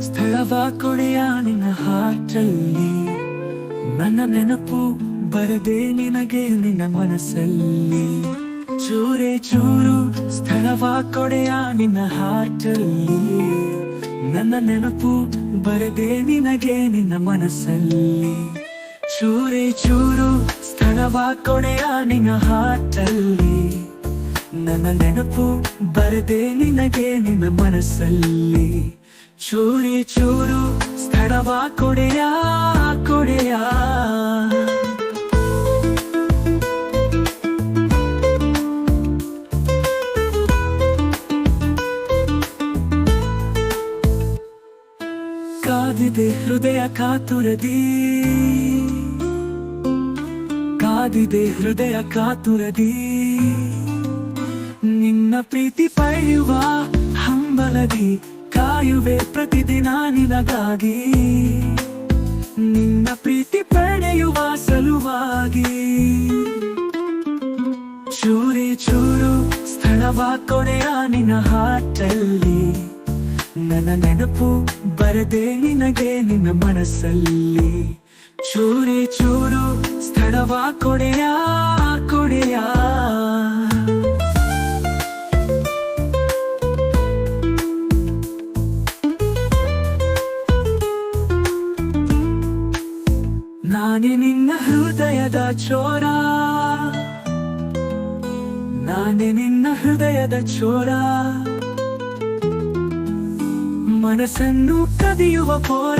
ಸ್ಥಳವ ಕೊಡೆಯ ನಿನ್ನ ಹಾಟಲ್ಲಿ. ನನ್ನ ನೆನಪು ಬರದೆ ನಿನಗೆ ನಿನ್ನ ಮನಸ್ಸಲ್ಲಿ. ಚೂರೆ ಚೂರು, ಸ್ಥಳವ ಕೊಡೆಯ ನಿನ್ನ ಹಾಟಲ್ಲಿ. ನನ್ನ ನೆನಪು ಬರದೆ ನಿನಗೆ ನಿನ್ನ ಮನಸ್ಸಲ್ಲಿ. ಚೂರೆ ಚೂರು, ಸ್ಥಳವ ಕೊಡೆಯ ನಿನ್ನ ಹಾಟಲ್ಲಿ. ನನ್ನ ನೆನಪು ಬರದೆ ನಿನಗೆ ನಿನ್ನ ಮನಸ್ಸಲ್ಲಿ. ಚೂರಿ ಚೂರು ಸ್ಥಳವ ಕೊಡೆಯ ಕೊಡೆಯ. ಕಾದಿದೆ ಹೃದಯ ಕಾತುರದಿ. ಕಾದಿದೆ ಹೃದಯ ಕಾತುರದೀ. ಪ್ರೀತಿ ಪಡೆಯುವ ಹಂಬಲದಿ ಕಾಯುವೆ ಪ್ರತಿದಿನ ನಿನಗಾಗಿ. ನಿನ್ನ ಪ್ರೀತಿ ಪಡೆಯುವ ಸಲುವಾಗಿ. ಚೂರಿ ಚೂರು ಸ್ಥಳವ ಕೊನೆಯ ನಿನ್ನ ಹಾಟಲ್ಲಿ. ನನ್ನ ನೆನಪು ಬರದೆ ನಿನಗೆ ನಿನ್ನ ಮನಸ್ಸಲ್ಲಿ. ಚೂರಿ ಚೂರು ಸ್ಥಳವ ಕೊಡೆಯ ನಾನೇ ನಿನ್ನ ಹೃದಯದ ಚೋರ. ನಾನೇ ನಿನ್ನ ಹೃದಯದ ಚೋರ. ಮನಸ್ಸನ್ನು ಕದಿಯುವ ಪೋರ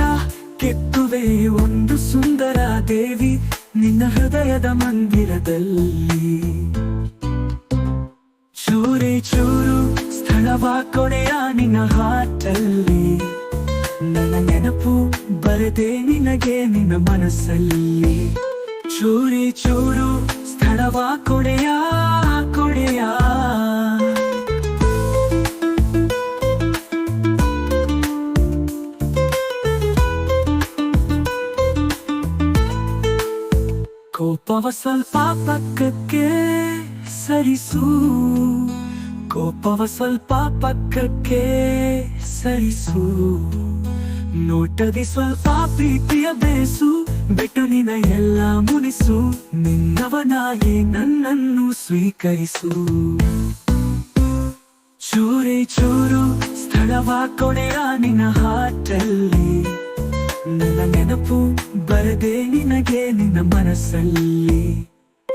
ಕೆತ್ತುವೆ ಒಂದು ಸುಂದರ ದೇವಿ ನಿನ್ನ ಹೃದಯದ ಮಂದಿರದಲ್ಲಿ. ಚೂರಿ ಚೂರು ಸ್ಥಳವ ಕೊಡೆಯ ನಿನ್ನ ಹಾಟಲ್ಲಿ. ನನ್ನ ನೆನಪು ಬರದೆ ನಿನಗೆ ನಿನ್ನ ಮನಸ್ಸಲ್ಲಿ. ಚೂರಿ ಚೂರು ಸ್ಥಳವ ಕೊಡೆಯ ಕೊಡೆಯ. ಕೋಪವ ಸ್ವಲ್ಪ ಪಕ್ಕಕ್ಕೆ ಸರಿಸು. ಕೋಪವ ಸ್ವಲ್ಪ ಪಕ್ಕಕ್ಕೆ ಸರಿಸು. ನೋಟದಿ ಸ್ವಲ್ಪ ಪ್ರೀತಿಯ ಬೇಸು ಬೆಟ್ಟು ನಿನ ಎಲ್ಲ ಮುನಿಸು ನಿನ್ನವನಾಗಿ ನನ್ನನ್ನು ಸ್ವೀಕರಿಸು. ಚೂರಿ ಚೂರು, ಸ್ಥಳವ ಕೊಡೆಯ ನಿನ್ನ ಹಾಟಲ್ಲಿ. ನನ್ನ ನೆನಪು ಬರದೆ ನಿನಗೆ ನಿನ್ನ ಮನಸ್ಸಲ್ಲಿ.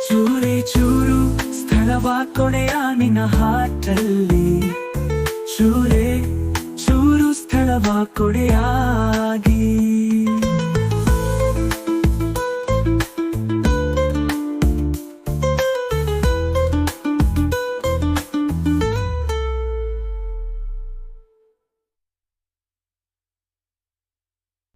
ಚೂರಿ ಚೂರು, ಸ್ಥಳವ ಕೊಡೆಯ ನಿನ್ನ ಹಾಟಲ್ಲಿ. ಚೂರೆ ಸ್ಥಳವ ಕೊಡೆಯಾಗಿ